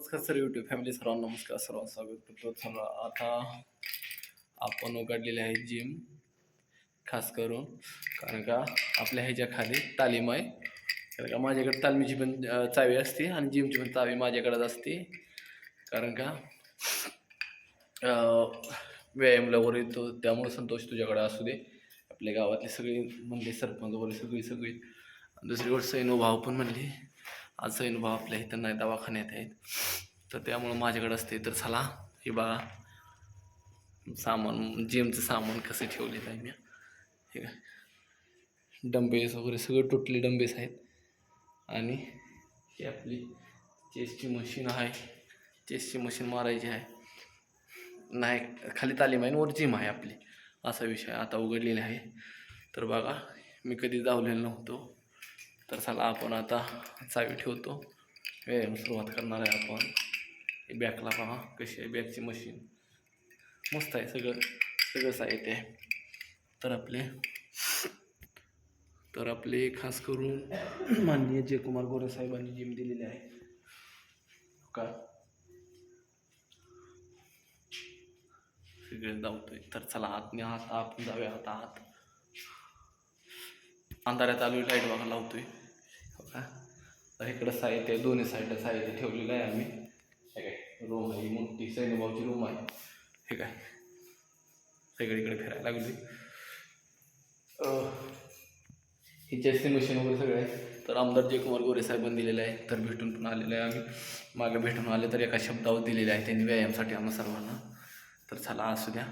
नमस्कार sir YouTube family सर्वांना नमस्कार. सर्वांना स्वागत करतो. चला आता आपण उघडलेले आहे जिम खास करून. कारण का आपल्या ह्याच्या खाली तालीम आहे. कारण का माझ्याकडे तालमीची पण चावी असते आणि जिमची पण चावी माझ्याकडेच असते. कारण का व्यायाम लवकर वगैरे येतो. त्यामुळे संतोष तुझ्याकडे असू दे. आपल्या गावातले सगळे म्हणले सरपंच वगैरे सगळी सगळी. आणि दुसरी गोष्ट सैनुभाव पण म्हणली आज सैनुभाव आपल्या इथं नाही दवाखान्यात आहेत. तर त्यामुळं माझ्याकडे असते तर चला हे बघा. सामान जिमचं सामान कसं ठेवलेलं आहे मी. हे डंबेस वगैरे सगळे तुटले डंबेस आहेत. आणि ही आपली चेसची मशीन आहे. चेसची मशीन मारायची आहे. नाही खाली तालीम आहे आणि वर जिम आहे आपली. असा विषय आता उघडलेला आहे. तर बघा मी कधी जावलेलो नव्हतो. तर चला आपण आता चावी ठेवतो. व्यायाम सुरुवात करणार आहे आपण. हे बॅकला पहा कशी आहे बॅकची मशीन. मस्त आहे सगळं सगळं साहित्य आहे. तर आपले तर आपले खास करून माननीय जयकुमार गोरे साहेबांनी जिम दिलेली आहे. का? सगळे धावतोय तर चला आतने आत आपण जाऊया आता आत. अंधाऱ्यात चालू लाइट बघा लावतोय. हो का? तर इकडं साहित्य आहे दोन्ही साईडला साहित्य ठेवलेलं आहे आम्ही. हे काय रूम आहे मोठी सैनभाऊची रूम आहे. हे काय? सगळीकडे फिरायला लागली ही चेस्टिंग मशीन वगैरे सगळं आहे. तर आमदार जयकुमार गोरे साहेबांनी दिलेलं आहे. तर भेटून पण आलेलं आहे आम्ही. मागे भेटून आले तर एका शब्दावर दिलेले आहे त्यांनी व्यायामसाठी आम्हा सर्वांना. तर चला असू द्या.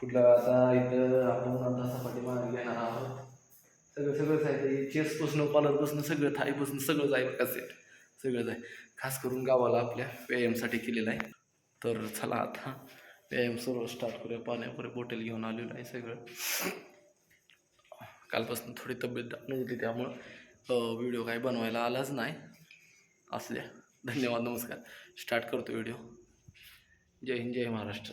पुढलं आता इथं आपण आता सपाटी मागे घेणार आहोत. सगळं सगळंच आहे चेसपासून कॉलरपासून सगळं थाईपासून सगळंच आहे बघा सेट सगळंच आहे खास करून गावाला आपल्या व्यायामसाठी केलेलं आहे. तर चला आता व्यायाम सर्व स्टार्ट करूया. पाण्यापुरे बॉटल घेऊन आलेलो आहे सगळं. कालपासून थोडी तब्येत डाऊन होती त्यामुळं व्हिडिओ काही बनवायला आलाच नाही. असल्या. धन्यवाद नमस्कार. स्टार्ट करतो व्हिडिओ जय हिंद जय महाराष्ट्र.